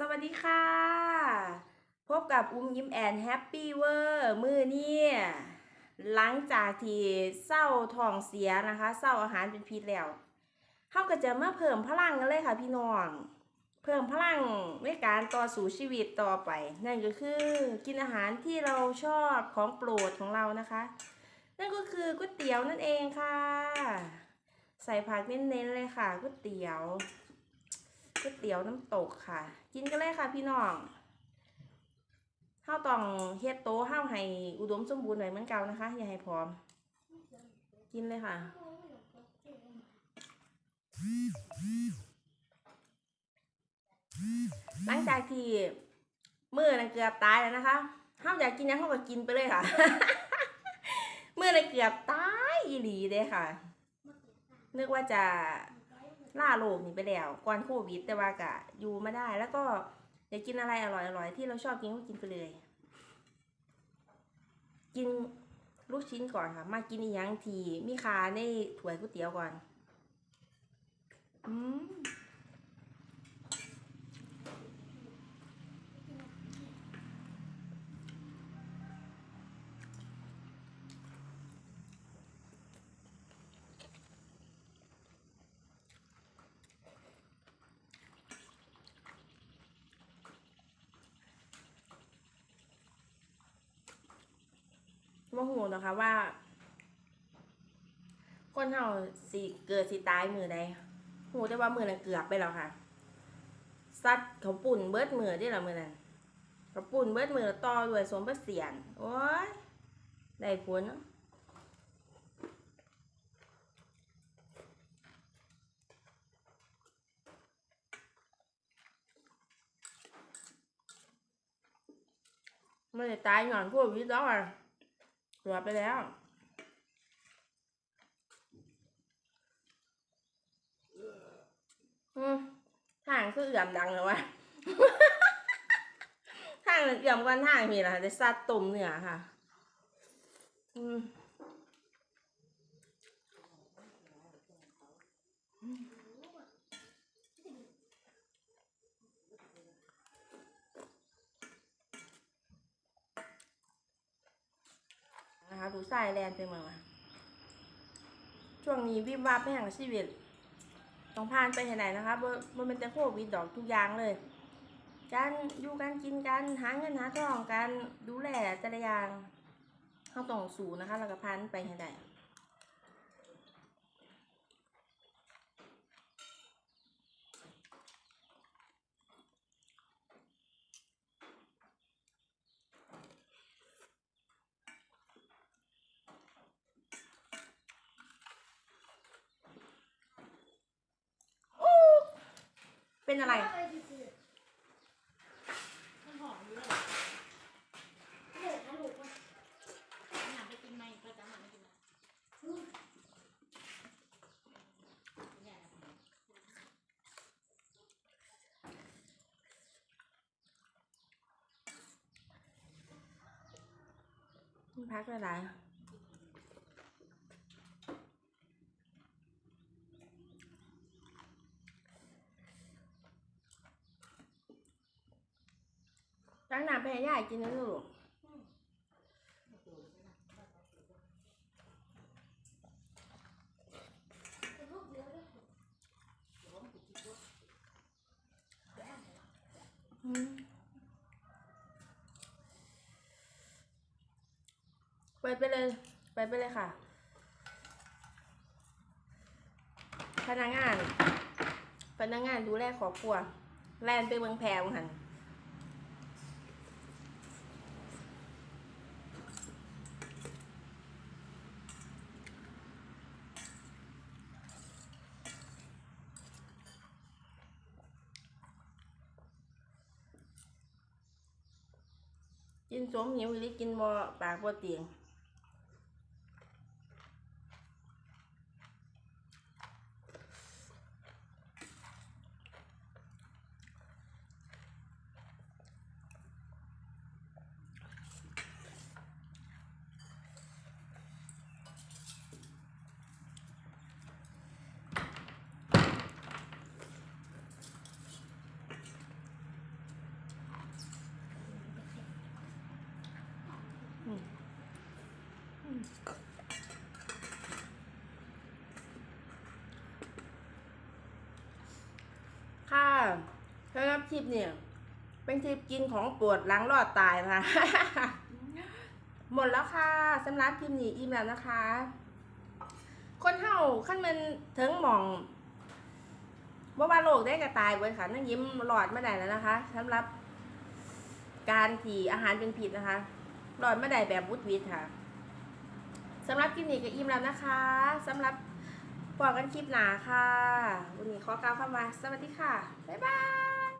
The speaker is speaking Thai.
สวัสดีค่ะ พบกับอุ้มยิ้มแอนแฮปปี้เวอร์มือนี่หลังจากที่เศร้าท้องเสียนะคะเศร้าอาหารเป็นพิษแล้วเขาก็จะมาเพิ่มพลังกันเลยค่ะพี่น้อง เพิ่มพลังในการต่อสู้ชีวิตต่อไป นั่นก็คือกินอาหารที่เราชอบของโปรดของเรานะคะ นั่นก็คือก๋วยเตี๋ยวนั่นเองค่ะ ใส่ผักเน้นๆเลยค่ะก๋วยเตี๋ยว ก๋วยเตี๋ยวน้ำตกค่ะ กินกันเลยค่ะพี่น้องข้าวตองเฮ็ดโตข้าวให้อุดมสมบูรณ์หน่อยเหมือนเก่านะคะ อย่าให้พร้อม กินเลยค่ะ หลังจากที่มือนะเกือบตายแล้วนะคะข้าวอยากกินยังข้าวก็กินไปเลยค่ะมือนะเกือบตายอีหลีเลยค่ะ นึกว่าจะ ล่าโลกนี่ไปแล้วก่อนโควิดแต่ว่ากะอยู่มาได้ แล้วก็อยากกินอะไรอร่อยๆที่เราชอบกินก็กินไปเลย กินลูกชิ้นก่อนค่ะ มากินอีกยังทีมีคาในถ้วยก๋วยเตี๋ยวก่อน อืม ว่าหูนะคะว่า คนเฮาสิเกิดสิตายมือใดหูแต่ว่ามือนั้นเกือบไปแล้วค่ะซัดเขาปุ่นเบิดมือได้ละมือนั้นเขาปุ่นเบิดมือต่อด้วยสมประเสียนโอ้ยได้ผลเนาะไม่ได้ตายหย่อนพวกวิทย์แล้วอะ เกือบไปแล้วอืมทางคือเอื่อมดังเลยวะทางเอื่อมกว่าทางมีละได้ซัดตุ่มเนื้อค่ะ อืม นะคะดูสายแลนไปเมืองอะช่วงนี้วิบวับไปแห่งชีวิตต้องผ่านไปไหนนะคะบ่บ่เป็นแต่โควิดดอกทุกอย่างเลย การอยู่การกินการหาเงินหาทองการดูแลแต่ละอย่างเขาต้องสู้นะคะแล้วก็ผ่านไปให้ได้เป็นอะไร มันหอมอยู่เลยเด็กนะลูกมันอยากไปกินไหมประจำมันไม่กิน นะเนี่ยนะพักหลายๆ ตั้งน้ำไปให้ยายกินนะลูกอืมไปไปเลย ไปไปเลยค่ะ พนักงาน พนักงานดูแลครอบครัว แลนไปเมืองแพรวหัน กินสมหิวหรือกินบ่ปากบ่เตียง ค่ะสำหรับคลิปเนี่ย เป็นคลิปกินของปวดลังรอดตายนะหมดแล้วค่ะสำหรับคลิปนี้อิ่มแล้วนะคะ คนเฮาขั้นมันถึงหมองว่าว่าโลกได้กระตายเบิค่ะนั่งยิ้มหลอดไม่ได้แล้วนะคะสำหรับการที่อาหารเป็นผิดนะคะ ลอดไม่ได้แบบวุดวิดค่ะสำหรับคลิปนี้ก็อิ่มแล้วนะคะสำหรับปอกันคลิปหนาค่ะ วันนี้ขอกล่าวคำว่าสวัสดีค่ะ บ๊ายบาย